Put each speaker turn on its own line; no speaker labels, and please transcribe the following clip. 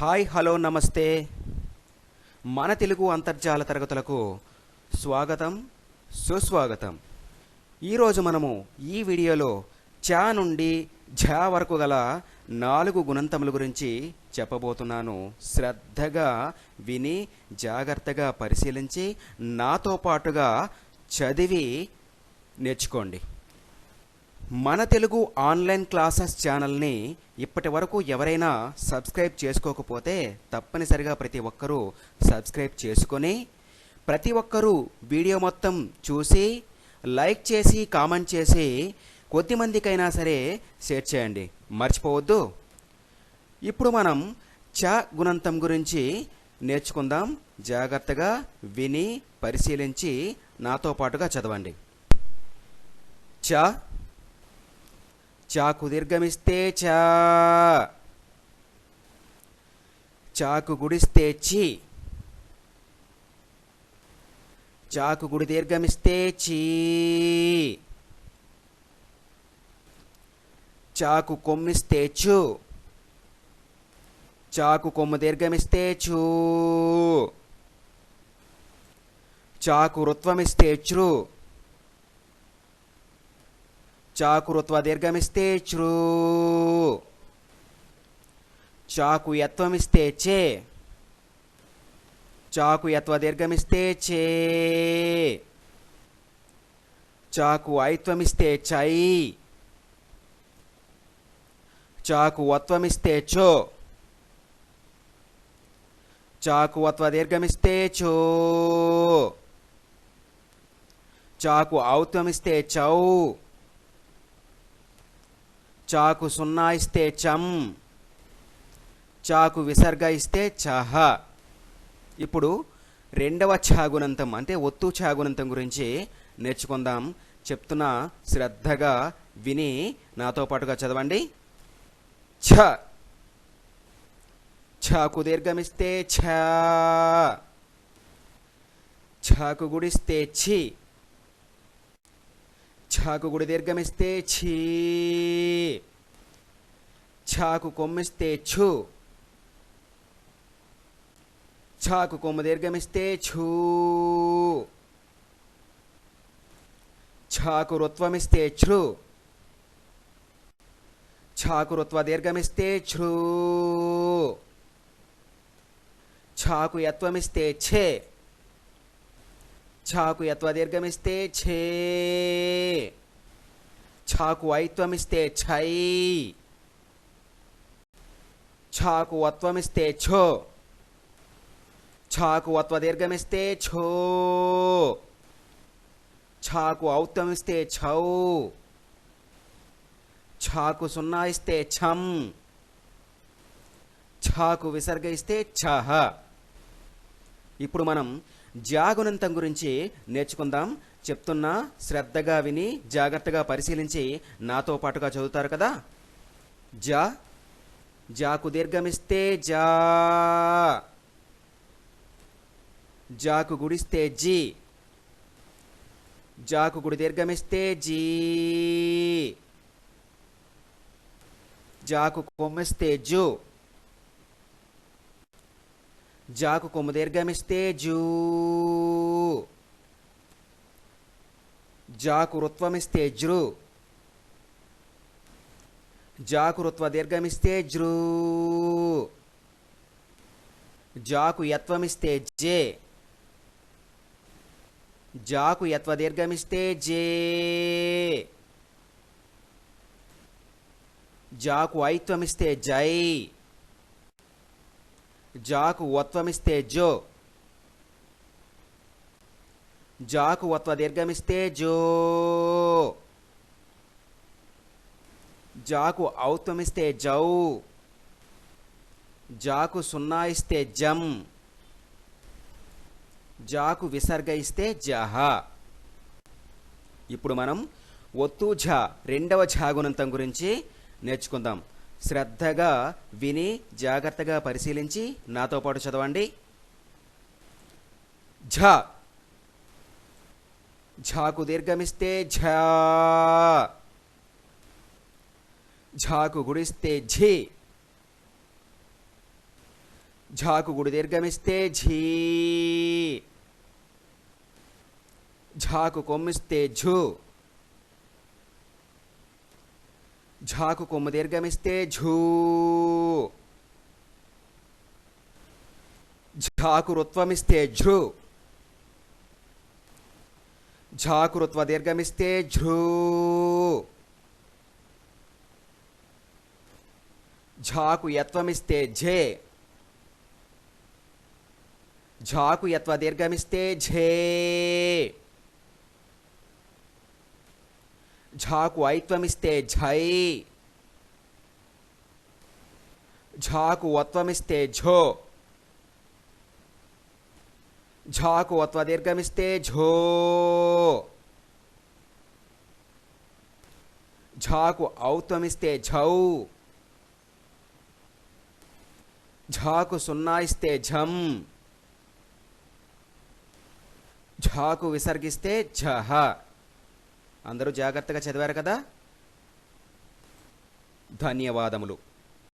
Hi hello నమస్తే. మన తెలుగు అంతర్జాల తరగతులకు స్వాగతం సుస్వాగతం. ఈరోజు మనము ఈ వీడియోలో చా నుండి ఝా వరకు గల నాలుగు గుణంతముల గురించి చెప్పబోతున్నాను. శ్రద్ధగా విని జాగ్రత్తగా పరిశీలించి నాతో పాటుగా చదివి నేర్చుకోండి. మన తెలుగు ఆన్లైన్ క్లాసెస్ ఛానల్ని ఇప్పటి వరకు ఎవరైనా సబ్స్క్రైబ్ చేసుకోకపోతే తప్పనిసరిగా ప్రతి ఒక్కరూ సబ్స్క్రైబ్ చేసుకొని ప్రతి ఒక్కరూ వీడియో మొత్తం చూసి లైక్ చేసి కామెంట్ చేసి కొద్దిమందికైనా సరే షేర్ చేయండి. మర్చిపోవద్దు. ఇప్పుడు మనం చ గుణంతం గురించి నేర్చుకుందాం. జాగ్రత్తగా విని పరిశీలించి నాతో పాటుగా చదవండి. చ చాకు దీర్ఘమిస్తే చా. చాకు గుడిస్తే చి. చాకు గుడి దీర్ఘమిస్తే చీ. చాకు కొమ్మిస్తే చు. చాకు కొమ్ము దీర్ఘమిస్తే చూ. చాకు రుత్వమిస్తే చూ చాకురుత్వ దీర్ఘమిస్తే చ్రూ చాకు యత్వమిస్తే చే చాకు యత్వ దీర్ఘమిస్తే చే చాకు ఐత్వమిస్తే చై. చాకు వత్వమిస్తే చో చాకు వత్వ దీర్ఘమిస్తే చో చాకు ఔత్వమిస్తే చౌ. చాకు సున్నా ఇస్తే చం చాకు విసర్గ ఇస్తే చహ. ఇప్పుడు రెండవ ఛాగునంతం అంటే ఒత్తు ఛాగునంతం గురించి నేర్చుకుందాం. చెప్తున్నా శ్రద్ధగా విని నాతో పాటుగా చదవండి. ఛ. ఛాకు దీర్ఘమిస్తే ఛ. ఛాకు గుడిస్తే ఛీ. ఛాకు గుడి దీర్ఘమిస్తే ఛీ ఛాకు కొమ్మిస్తే ఛు ఛాకు కొమ్ము దీర్ఘమిస్తే ఛూ ఛాకు రుత్వమిస్తే ఛృ ఛాకు రుత్వ దీర్ఘమిస్తే ఛృ ఛాకు యత్వమిస్తే ఛే ఛాకు యత్వ దీర్ఘమిస్తే ఛే ఛాకు ఐత్వమిస్తే ఛై ఛాకు వత్వమిస్తే ఛో ఛాకు వత్వ దీర్ఘమిస్తే ఛో ఛాకు ఔత్వమిస్తే ఛౌ ఛాకు సున్నా ఇస్తే ఛం ఛాకు విసర్గ ఇస్తే ఛహ ఇప్పుడు మనం జాగునంతం గురించి నేర్చుకుందాం. చెప్తున్నా శ్రద్ధగా విని జాగ్రత్తగా పరిశీలించి నాతో పాటుగా చదువుతారు కదా? జా జాకు దీర్ఘమిస్తే జా. జాకు గుడిస్తే జీ. జాకు గుడి దీర్ఘమిస్తే జీ. జాకు కొమ్మిస్తే జూ. జాకు కొమ్ము దీర్ఘమిస్తే జూ. జాకు రుత్వమిస్తే జ్రు జాకు రుత్వ దీర్ఘమిస్తే జ్రు జాకు యత్వమిస్తే జే. జాకు యత్వ దీర్ఘమిస్తే జే. జాకు ఐత్వమిస్తే జై. జాకు ఒత్వమిస్తే జో. జాకు ఒత్వ దీర్ఘమిస్తే జో. జాకు ఔత్వమిస్తే జౌ. జాకు సున్నా ఇస్తే జం. జాకు విసర్గ ఇస్తే జహ. ఇప్పుడు మనం ఒత్తు ఝ రెండవ ఝాగుణంతం గురించి నేర్చుకుందాం. శ్రద్ధగా విని జాగ్రత్తగా పరిశీలించి నాతో పాటు చదవండి. ఝ. ఝాకు దీర్ఘమిస్తే ఝా. ఝాకు గుడిస్తే ఝి. ఝాకు గుడి దీర్ఘమిస్తే ఝీ. ఝాకు కొమ్మిస్తే ఝు. ఝాకు కొమ్ము దీర్ఘమిస్తే ఝూ. ఝాకు రుత్వమిస్తే ఝృ. ఝాకు రుత్వ దీర్ఘమిస్తే ఝృ. ఝాకు యత్వమిస్తే ఝే. ఝాకు యత్వ దీర్ఘమిస్తే ఝే. ఝాకు ఐత్వమిస్తే ఝై ఝాకు వత్వమిస్తే ఝో ఝాకు వత్వ దీర్ఘమిస్తే ఝో ఝాకు ఔత్వమిస్తే ఝౌ ఝాకు సున్నా ఇస్తే ఝం ఝాకు విసర్గిస్తే ఝహ అందరూ జాగ్రత్తగా చదివారు కదా? ధన్యవాదములు.